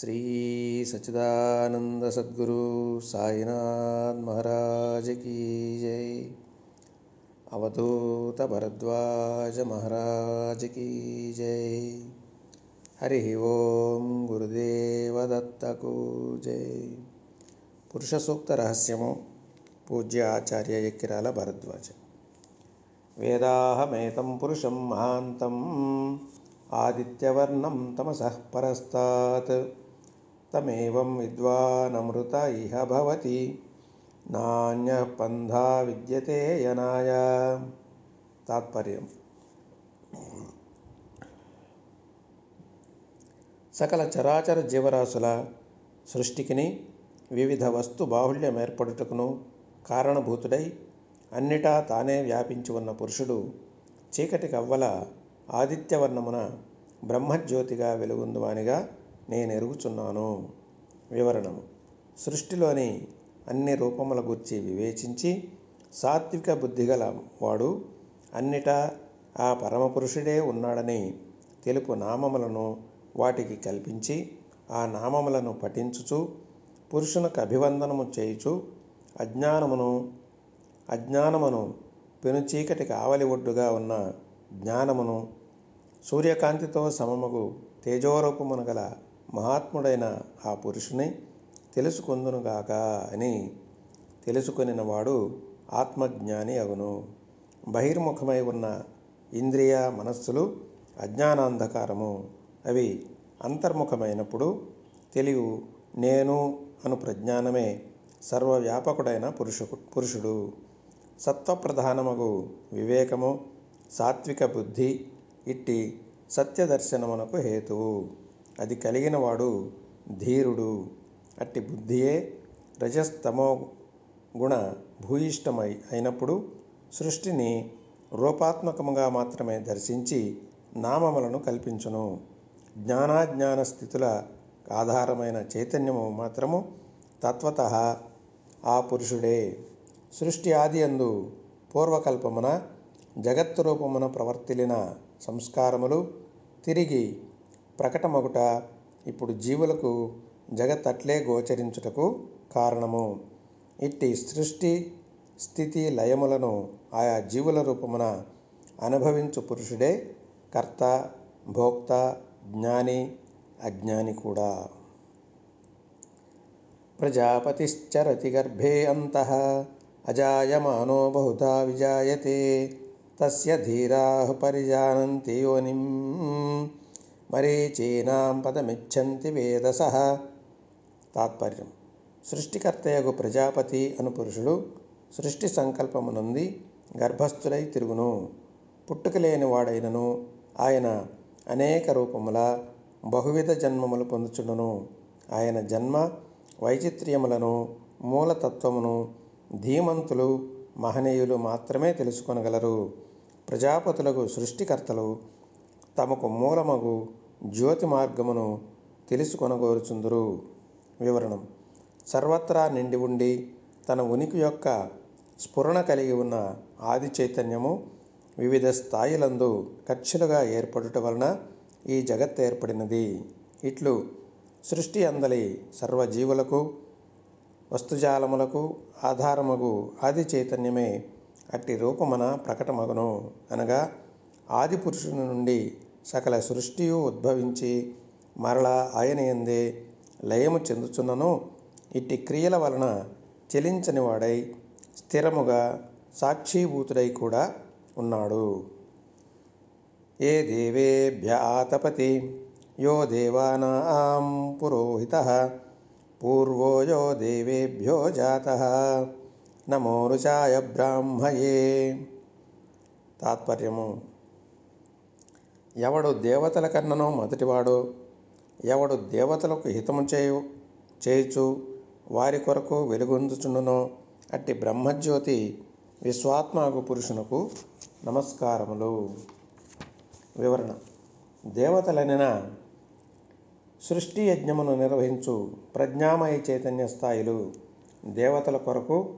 శ్రీ సచ్చిదానంద సద్గురు సాయినాథ్ మహారాజ్ కీ జై. అవధూత భరద్వాజ మహారాజ్ కీ జై. హరి ఓం గురుదేవదత్తకు జై. పురుష సూక్త రహస్యము పూజ్య ఆచార్య ఎక్కిరాల భరద్వాజ. వేదాహమేతం పురుషం మహాంతం ఆదిత్యవర్ణం తమసః పరస్తాత్. తమేవం విద్వానమృత ఇహ భవతి. నాణ్య పంధా విద్యతే యనాయ. తాత్పర్యం. సకల చరాచర జీవరాశుల సృష్టికిని వివిధ వస్తు బాహుళ్యం ఏర్పడుటకును కారణభూతుడై అన్నిటా తానే వ్యాపించి ఉన్న పురుషుడు చీకటి కవ్వల ఆదిత్యవర్ణమున బ్రహ్మజ్యోతిగా వెలుగుందువానిగా నేను ఎరుగుచున్నాను. వివరణము. సృష్టిలోని అన్ని రూపముల గురించి వివేచించి సాత్విక బుద్ధి గల వాడు అన్నిటా ఆ పరమపురుషుడే ఉన్నాడని తెలుపు నామములను వాటికి కల్పించి ఆ నామములను పఠించుచు పురుషునకు అభివందనము చేయుచు అజ్ఞానమును అజ్ఞానమును పెనుచీకటికి ఆవలి ఒడ్డుగా ఉన్న జ్ఞానమును సూర్యకాంతితో సమముగు తేజోరూపమును గల మహాత్ముడైన ఆ పురుషుని తెలుసుకుందునుగాక అని తెలుసుకొనిన వాడు ఆత్మజ్ఞాని అగును. బహిర్ముఖమై ఉన్న ఇంద్రియ మనస్సులు అజ్ఞానాంధకారము. అవి అంతర్ముఖమైనప్పుడు తెలివి నేను అను ప్రజ్ఞానమే సర్వవ్యాపకుడైన పురుషు పురుషుడు. సత్వప్రధానమగు వివేకము సాత్విక బుద్ధి ఇట్టి సత్యదర్శనమునకు హేతువు. అది కలిగిన వాడు ధీరుడు. అట్టి బుద్ధియే రజస్తమో గుణ భూయిష్టమై అయినప్పుడు సృష్టిని రూపాత్మకముగా మాత్రమే దర్శించి నామములను కల్పించును. జ్ఞానాజ్ఞాన స్థితుల ఆధారమైన చైతన్యము మాత్రము తత్వత ఆ పురుషుడే. సృష్టి ఆది అందు పూర్వకల్పమున జగత్తు రూపమున ప్రవర్తిలిన సంస్కారములు తిరిగి ప్రకటమగుట ఇప్పుడు జీవులకు జగత్తట్లే గోచరించుటకు కారణము. ఇట్టి సృష్టి స్థితి లయములను ఆయా జీవుల రూపమున అనుభవించు పురుషుడే కర్త భోక్త జ్ఞాని అజ్ఞాని కూడా. ప్రజాపతిశ్చరతి గర్భే అంతః అజాయమానో బహుధా విజాయతే తస్య ధీరా పరిజానంతి యోనిం. మరీచీనాం పదమిచ్చంతి వేదస. తాత్పర్యం. సృష్టికర్తయగు ప్రజాపతి అను పురుషుడు సృష్టి సంకల్పమునంది గర్భస్థులై తిరుగును. పుట్టుకలేని వాడైనను. ఆయన అనేక రూపముల బహువిధ జన్మములు పొందుచుండును. ఆయన జన్మ వైచిత్ర్యములను మూలతత్వమును ధీమంతులు మహనీయులు మాత్రమే తెలుసుకొనగలరు. ప్రజాపతులకు సృష్టికర్తలు తమకు మూలమగు జ్యోతి మార్గమును తెలుసుకొనగోరుచుందురు. వివరణం. సర్వత్రా నిండి ఉండి తన ఉనికి యొక్క స్ఫురణ కలిగి ఉన్న ఆది చైతన్యము వివిధ స్థాయిలందు కక్షలుగా ఏర్పడుట వలన ఈ జగత్ ఏర్పడినది. ఇట్లు సృష్టి అందలి సర్వజీవులకు వస్తుజాలములకు ఆధారమగు ఆది చైతన్యమే అట్టి రూపమన ప్రకటమగును అనగా ఆది పురుషుని నుండి సకల సృష్టియు ఉద్భవించి మరలా ఆయన ఎందే లయము చెందుచున్నను. ఇట్టి క్రియల వలన చెలించని వాడై స్థిరముగా సాక్షీభూతుడై కూడా ఉన్నాడు. ఏ దేవేభ్య ఆతపతి యో దేవానాం పురోహిత పూర్వో యో దేవేభ్యో జాత నమో రుచాయ బ్రాహ్మయే. తాత్పర్యము ఎవడు దేవతల కన్ననో మొదటివాడు ఎవడు దేవతలకు హితము చేయు చేయుచు వారి కొరకు వెలుగొందుచుండునో అట్టి బ్రహ్మజ్యోతి విశ్వాత్మకు పురుషునకు నమస్కారములు. వివరణ. దేవతలనిన సృష్టి యజ్ఞమును నిర్వహించు ప్రజ్ఞామయ చైతన్య స్థాయిలు దేవతల కొరకు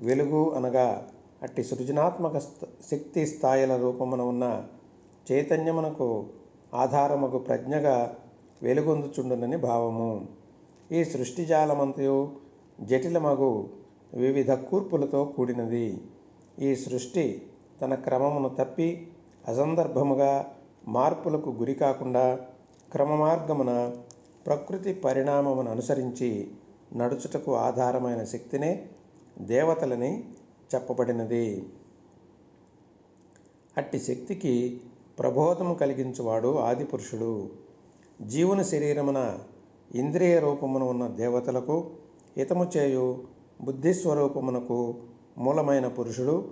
వెలుగు అనగా అట్టి సృజనాత్మక శక్తి స్థాయిల రూపమున ఉన్న చైతన్యమునకు ఆధారముకు ప్రజ్ఞగా వెలుగొందుచుండునని భావము. ఈ సృష్టి జాలమంతయు జటిలమగు వివిధ కూర్పులతో కూడినది. ఈ సృష్టి తన క్రమమును తప్పి అసందర్భముగా మార్పులకు గురి కాకుండా క్రమమార్గమున ప్రకృతి పరిణామమును అనుసరించి నడుచుటకు ఆధారమైన శక్తినే దేవతలని చెప్పబడినది. అట్టి శక్తికి ప్రబోధము కలిగించువాడు ఆదిపురుషుడు. జీవుని శరీరమున ఇంద్రియ రూపమున ఉన్న దేవతలకు హితము చేయు బుద్ధిస్వరూపమునకు మూలమైన పురుషుడు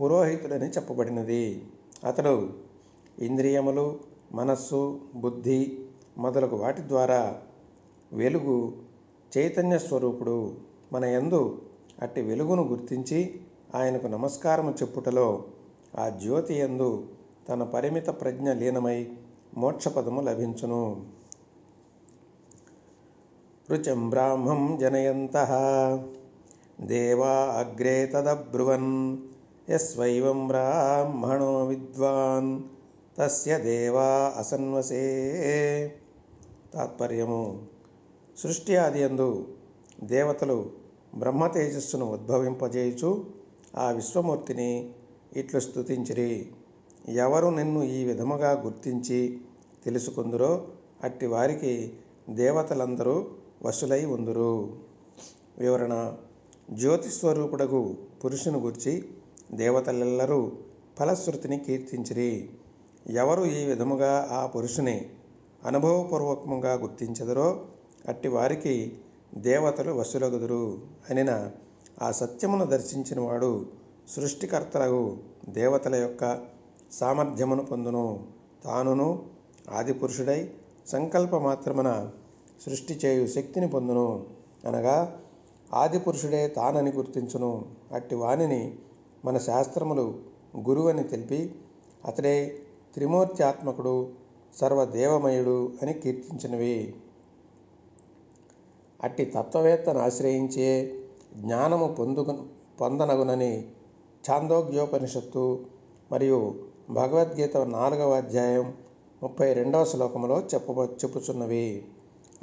పురోహితుడని చెప్పబడినది. అతడు ఇంద్రియములు మనస్సు బుద్ధి మొదలగు వాటి ద్వారా వెలుగు చైతన్య స్వరూపుడు. మన యందు అట్టి వెలుగును గుర్తించి ఆయనకు నమస్కారము చెప్పుటలో ఆ జ్యోతి యందు తన పరిమిత ప్రజ్ఞ లీనమై మోక్షపదము లభించును. రుచం బ్రాహ్మం జనయంత. దేవా అగ్రే తదబ్రువన్. యస్వైవం బ్రాహ్మణో విద్వాన్. తస్య దేవా అసన్వసే. తాత్పర్యము. సృష్టి ఆదియందు దేవతలు బ్రహ్మ తేజస్సును ఉద్భవింపజేయుచు ఆ విశ్వమూర్తిని ఇట్లు స్తుతించిరి. ఎవరు నిన్ను ఈ విధముగా గుర్తించి తెలుసుకుందురో అట్టి వారికి దేవతలందరూ వశులై ఉందురు. వివరణ. జ్యోతిస్వరూపుడగు పురుషుని గుర్చి దేవతలెల్లరూ ఫలశ్రుతిని కీర్తించిరి. ఎవరు ఈ విధముగా ఆ పురుషుని అనుభవపూర్వకంగా గుర్తించదరో అట్టి వారికి దేవతలు వశులగుదురు అనిన ఆ సత్యమును దర్శించిన వాడు సృష్టికర్తలకు దేవతల యొక్క సామర్థ్యమును పొందును. తానును ఆదిపురుషుడై సంకల్ప మాత్రమున సృష్టి చేయు శక్తిని పొందును. అనగా ఆదిపురుషుడే తానని గుర్తించును. అట్టి వానిని మన శాస్త్రములు గురువని తెలిపి అతడే త్రిమూర్త్యాత్మకుడు సర్వదేవమయుడు అని కీర్తించినవి. అట్టి తత్వవేత్తను ఆశ్రయించే జ్ఞానము పొందుకు పొందనగునని ఛాందోగ్యోపనిషత్తు మరియు భగవద్గీత నాలుగవ అధ్యాయం ముప్పై రెండవ శ్లోకంలో చెప్పబ చెప్పుచున్నవి.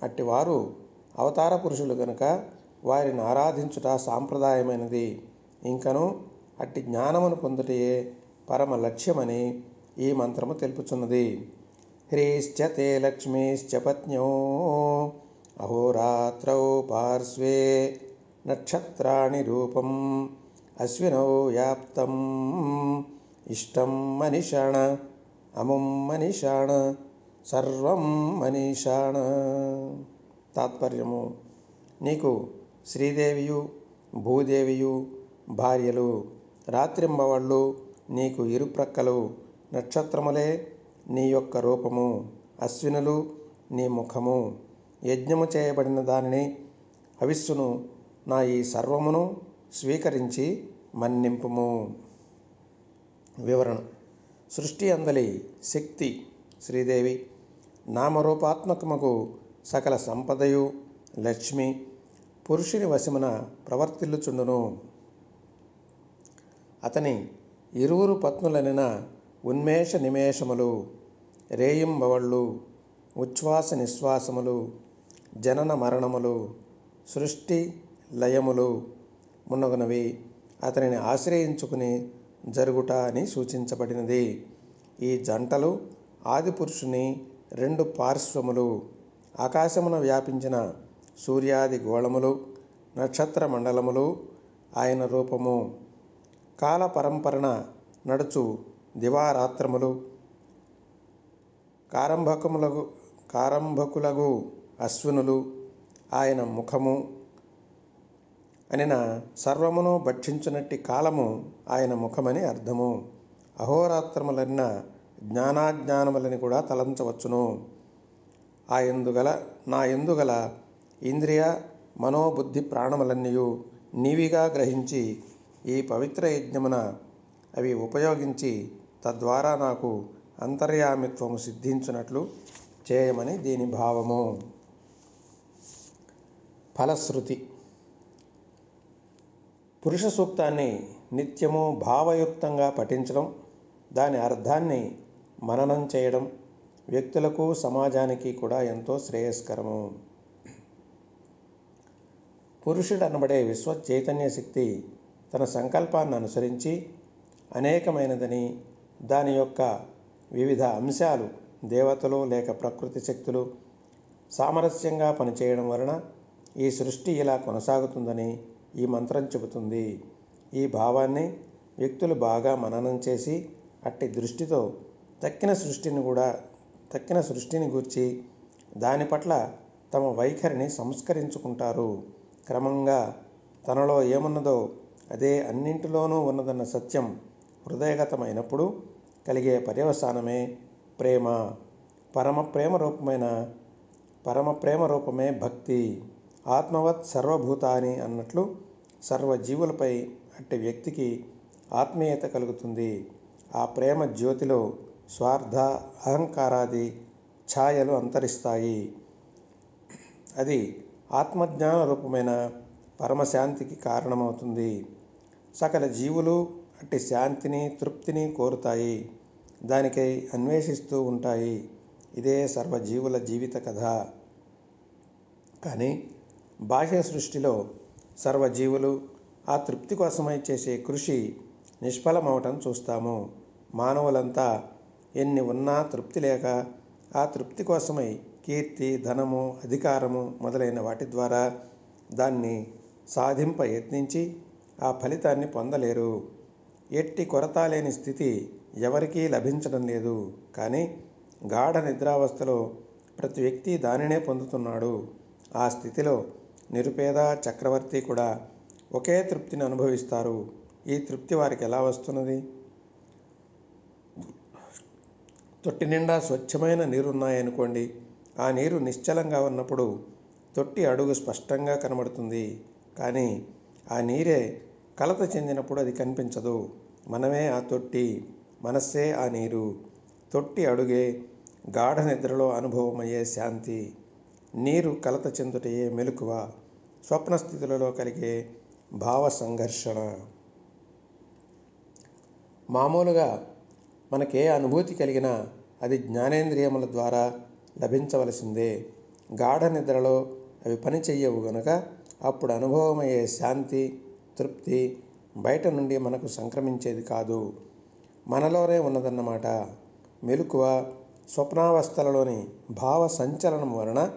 అట్టివారు అవతార పురుషులు గనుక వారిని ఆరాధించుట సాంప్రదాయమైనది. ఇంకను అట్టి జ్ఞానమును పొందుటయే పరమ లక్ష్యమని ఈ మంత్రము తెలుపుచున్నది. హ్రీశ్చ తే లక్ష్మీశ్చ పత్న్యో అహోరాత్రౌ పార్శ్వే నక్షత్రాణి రూపం అశ్వినౌ యాప్తం ఇష్టం మనిషాణ అముం మనిషాణ సర్వం మనీషాణ. తాత్పర్యము. నీకు శ్రీదేవియు భూదేవియు భార్యలు రాత్రింబవళ్ళు నీకు ఇరుప్రక్కలు నక్షత్రములే నీ యొక్క రూపము అశ్వినులు నీ ముఖము. యజ్ఞము చేయబడిన దానిని హవిస్సును నా ఈ సర్వమును స్వీకరించి మన్నింపుము. వివరణ. సృష్టి అందలి శక్తి శ్రీదేవి. నామరూపాత్మకముకు సకల సంపదయు లక్ష్మి పురుషుని వశమున ప్రవర్తిల్లుచుండును. అతని ఇరువురు పత్నులనిన ఉన్మేష నిమేషములు రేయింబవళ్ళు ఉచ్ఛ్వాస నిశ్వాసములు జనన మరణములు సృష్టి లయములు మున్నగునవి అతనిని ఆశ్రయించుకుని జరుగుట అని సూచించబడినది. ఈ జంటలు ఆదిపురుషుని రెండు పార్శ్వములు ఆకాశమున వ్యాపించిన సూర్యాది గోళములు నక్షత్ర మండలములు ఆయన రూపము. కాల పరంపరన నడుచు దివారాత్రములు. కారంభకములగు కారంభకులగు అశ్వినులు ఆయన ముఖము. అనిన సర్వమును భక్షించునట్టి కాలము ఆయన ముఖమని అర్థము. అహోరాత్రములన్న జ్ఞానాజ్ఞానములని కూడా తలంచవచ్చును. ఆ ఎందుగల నా ఎందుగల ఇంద్రియ మనోబుద్ధి ప్రాణములన్నయు నీవిగా గ్రహించి ఈ పవిత్ర యజ్ఞమున అవి ఉపయోగించి తద్వారా నాకు అంతర్యామిత్వము సిద్ధించునట్లు చేయమని దీని భావము. ఫలశ్రుతి పురుష సూక్తాన్ని నిత్యము భావయుక్తంగా పఠించడం దాని అర్థాన్ని మననం చేయడం వ్యక్తులకు సమాజానికి కూడా ఎంతో శ్రేయస్కరము. పురుషుడు అనబడే విశ్వ చైతన్య శక్తి తన సంకల్పాన్ని అనుసరించి అనేకమైనదని దాని యొక్క వివిధ అంశాలు దేవతలు లేక ప్రకృతి శక్తులు సామరస్యంగా పనిచేయడం వలన ఈ సృష్టి ఇలా కొనసాగుతుందని ఈ మంత్రం చెబుతుంది. ఈ భావాన్ని వ్యక్తులు బాగా మననం చేసి అట్టి దృష్టితో తక్కిన సృష్టిని కూడా తక్కిన సృష్టిని గూర్చి దాని పట్ల తమ వైఖరిని సంస్కరించుకుంటారు. క్రమంగా తనలో ఏమున్నదో అదే అన్నింటిలోనూ ఉన్నదన్న సత్యం హృదయగతమైనప్పుడు కలిగే పర్యవసానమే ప్రేమ. పరమ ప్రేమ రూపమైన పరమ ప్రేమ రూపమే భక్తి. ఆత్మవత్ సర్వభూతాని అన్నట్లు సర్వజీవులపై అట్టి వ్యక్తికి ఆత్మీయత కలుగుతుంది. ఆ ప్రేమ జ్యోతిలో స్వార్థ అహంకారాది ఛాయలు అంతరిస్తాయి. అది ఆత్మజ్ఞాన రూపమైన పరమశాంతికి కారణమవుతుంది. సకల జీవులు అట్టి శాంతిని తృప్తిని కోరుతాయి. దానికై అన్వేషిస్తూ ఉంటాయి. ఇదే సర్వజీవుల జీవిత కథ. కానీ బాహ్య సృష్టిలో సర్వజీవులు ఆ తృప్తి కోసమై చేసే కృషి నిష్ఫలమవటం చూస్తాము. మానవులంతా ఎన్ని ఉన్నా తృప్తి లేక ఆ తృప్తి కోసమై కీర్తి ధనము అధికారము మొదలైన వాటి ద్వారా దాన్ని సాధింప యత్నించి ఆ ఫలితాన్ని పొందలేరు. ఎట్టి కొరత లేని స్థితి ఎవరికీ లభించడం లేదు. కానీ గాఢ నిద్రావస్థలో ప్రతి వ్యక్తి దానినే పొందుతున్నాడు. ఆ స్థితిలో నిరుపేద చక్రవర్తి కూడా ఒకే తృప్తిని అనుభవిస్తారు. ఈ తృప్తి వారికి ఎలా వస్తున్నది? తొట్టి నిండా స్వచ్ఛమైన నీరున్నాయనుకోండి. ఆ నీరు నిశ్చలంగా ఉన్నప్పుడు తొట్టి అడుగు స్పష్టంగా కనబడుతుంది. కానీ ఆ నీరే కలత చెందినప్పుడు అది కనిపించదు. మనమే ఆ తొట్టి మనస్సే ఆ నీరు. తొట్టి అడుగే గాఢ నిద్రలో అనుభవమయ్యే శాంతి. నీరు కలత చెందుటయే మెలకువ స్వప్న స్థితులలో కలిగే భావ సంఘర్షణ. మామూలుగా మనకే అనుభూతి కలిగినా అది జ్ఞానేంద్రియముల ద్వారా లభించవలసిందే. గాఢ నిద్రలో అవి పని చెయ్యవు గనుక అప్పుడు అనుభవమయ్యే శాంతి తృప్తి బయట నుండి మనకు సంక్రమించేది కాదు. మనలోనే ఉన్నదన్నమాట. మెలకువ స్వప్నావస్థలలోని భావ సంచలనం వలన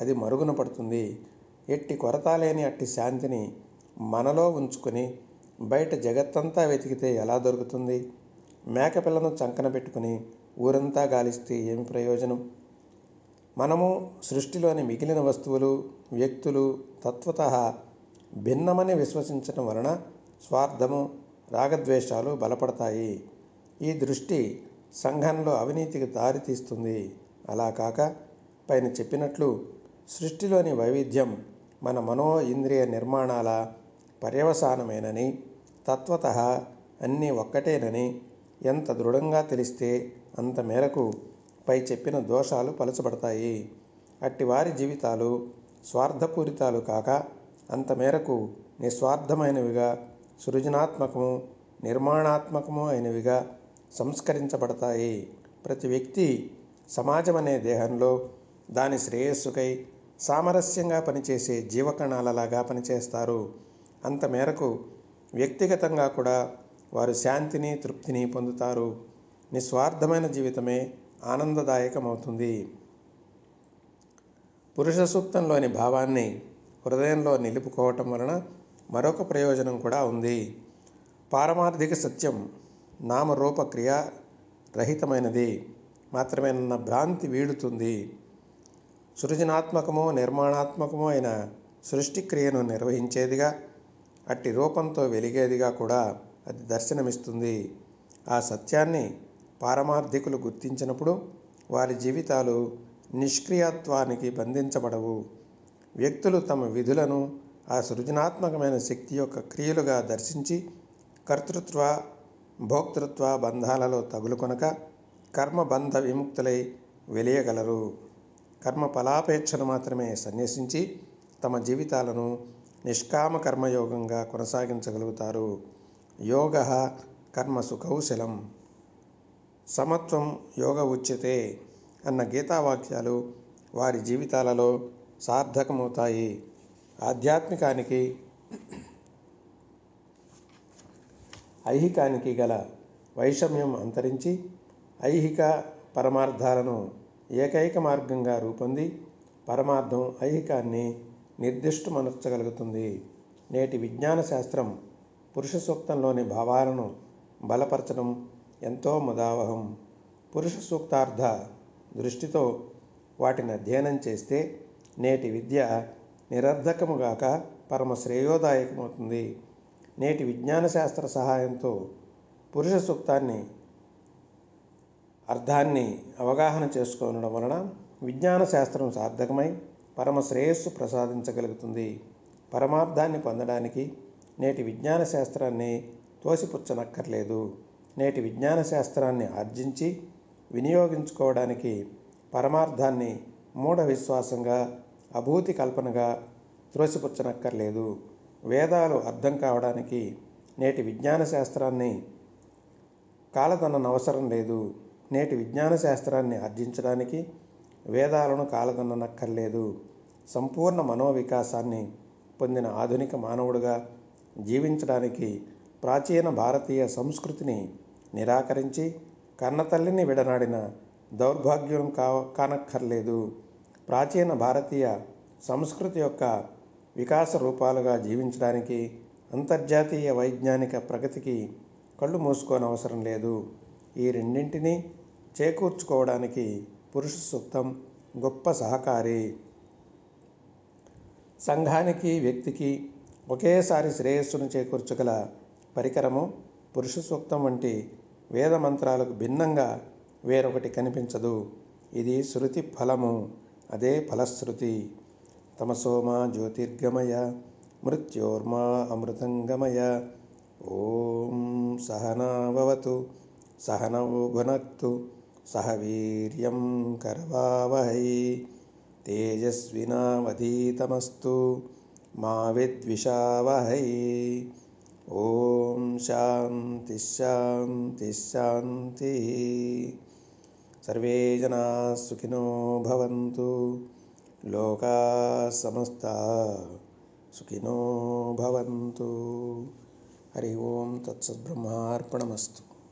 అది మరుగున పడుతుంది. ఎట్టి కొరత లేని అట్టి శాంతిని మనలో ఉంచుకొని బయట జగత్తంతా వెతికితే ఎలా దొరుకుతుంది? మేకపిల్లను చంకన పెట్టుకుని ఊరంతా గాలిస్తే ఏమి ప్రయోజనం? మనము సృష్టిలోని మిగిలిన వస్తువులు వ్యక్తులు తత్వత భిన్నమని విశ్వసించడం వలన స్వార్థము రాగద్వేషాలు బలపడతాయి. ఈ దృష్టి సంఘంలో అవినీతికి దారితీస్తుంది. అలా కాక పైన చెప్పినట్లు సృష్టిలోని వైవిధ్యం మన మనో ఇంద్రియ నిర్మాణాల పర్యవసానమేనని తత్వత అన్నీ ఒక్కటేనని ఎంత దృఢంగా తెలిస్తే అంత మేరకు పై చెప్పిన దోషాలు పలచబడతాయి. అట్టి వారి జీవితాలు స్వార్థపూరితాలు కాక అంత మేరకు నిస్వార్థమైనవిగా సృజనాత్మకము నిర్మాణాత్మకము అయినవిగా సంస్కరించబడతాయి. ప్రతి వ్యక్తి సమాజం అనే దేహంలో దాని శ్రేయస్సుకై సామరస్యంగా పనిచేసే జీవకణాలలాగా పనిచేస్తారు. అంత మేరకు వ్యక్తిగతంగా కూడా వారు శాంతిని తృప్తిని పొందుతారు. నిస్వార్థమైన జీవితమే ఆనందదాయకమవుతుంది. పురుష సూక్తంలోని భావాన్ని హృదయంలో నిలుపుకోవటం వలన మరొక ప్రయోజనం కూడా ఉంది. పారమార్థిక సత్యం నామరూప క్రియా రహితమైనది. మాత్రమేనన్న భ్రాంతి వీడుతుంది. సృజనాత్మకము నిర్మాణాత్మకము అయిన సృష్టి క్రియను నిర్వహించేదిగా అట్టి రూపంతో వెలిగేదిగా కూడా అది దర్శనమిస్తుంది. ఆ సత్యాన్ని పారమార్థికులు గుర్తించినప్పుడు వారి జీవితాలు నిష్క్రియత్వానికి బంధించబడవు. వ్యక్తులు తమ విధులను ఆ సృజనాత్మకమైన శక్తి యొక్క క్రియలుగా దర్శించి కర్తృత్వ భోక్తృత్వ బంధాలలో తగులుకొనక కర్మబంధ విముక్తులై వెలియగలరు. కర్మ ఫలాపేక్షను మాత్రమే సన్యసించి తమ జీవితాలను నిష్కామ కర్మయోగంగా కొనసాగించగలుగుతారు. యోగ కర్మ సుకౌశలం సమత్వం యోగ ఉచ్యతే అన్న గీతావాక్యాలు వారి జీవితాలలో సార్థకమవుతాయి. ఆధ్యాత్మికానికి ఐహికానికి గల వైషమ్యం అంతరించి ఐహిక పరమార్థాలను ఏకైక మార్గంగా రూపొంది పరమార్థం ఐహికాన్ని నిర్దిష్టమనర్చగలుగుతుంది. నేటి విజ్ఞాన శాస్త్రం పురుష సూక్తంలోని భావాలను బలపరచడం ఎంతో ముదావహం. పురుష సూక్తార్థ దృష్టితో వాటిని అధ్యయనం చేస్తే నేటి విద్య నిరర్ధకముగాక పరమ శ్రేయోదాయకమవుతుంది నేటి విజ్ఞాన శాస్త్ర సహాయంతో పురుష సూక్తాన్ని అర్థాన్ని అవగాహన చేసుకోవడం వలన విజ్ఞాన శాస్త్రం సార్థకమై పరమ శ్రేయస్సు ప్రసాదించగలుగుతుంది. పరమార్థాన్ని పొందడానికి నేటి విజ్ఞాన శాస్త్రాన్ని తోసిపుచ్చనక్కర్లేదు. నేటి విజ్ఞాన శాస్త్రాన్ని ఆర్జించి వినియోగించుకోవడానికి పరమార్థాన్ని మూఢ విశ్వాసంగా అభూతి కల్పనగా త్రోసిపుచ్చనక్కర్లేదు. వేదాలు అర్థం కావడానికి నేటి విజ్ఞాన శాస్త్రాన్ని కాలదననవసరం లేదు. నేటి విజ్ఞాన శాస్త్రాన్ని ఆర్జించడానికి వేదాలను కాలదన్ననక్కర్లేదు సంపూర్ణ మనోవికాసాన్ని పొందిన ఆధునిక మానవుడుగా జీవించడానికి ప్రాచీన భారతీయ సంస్కృతిని నిరాకరించి కన్నతల్లిని విడనాడిన దౌర్భాగ్యం కా కానక్కర్లేదు. ప్రాచీన భారతీయ సంస్కృతి యొక్క వికాస రూపాలుగా జీవించడానికి అంతర్జాతీయ వైజ్ఞానిక ప్రగతికి కళ్ళు మూసుకోనవసరం లేదు. ఈ రెండింటినీ చేకూర్చుకోవడానికి పురుష సూక్తం గొప్ప సహకారి. సంఘానికి వ్యక్తికి ఒకేసారి శ్రేయస్సును చేకూర్చగల పరికరము పురుష సూక్తం వంటి వేద మంత్రాలకు భిన్నంగా వేరొకటి కనిపించదు. ఇది శృతి ఫలము అదే ఫలశ్రుతి. తమసోమా జ్యోతిర్గమయ మృత్యోర్మా అమృతంగమయ. ఓం సహనావతు సహనౌ గునక్తు సహ వీర్యం కరవావహై తేజస్వినావధీతమస్తు మా విద్విషావహై ఓం శాంతి శాంతి శాంతి. సర్వే జనా సుఖినో భవంతు. లోకా సమస్త సుఖినో భవంతు. హరి ఓం తత్సద్బ్రహ్మార్పణమస్తు.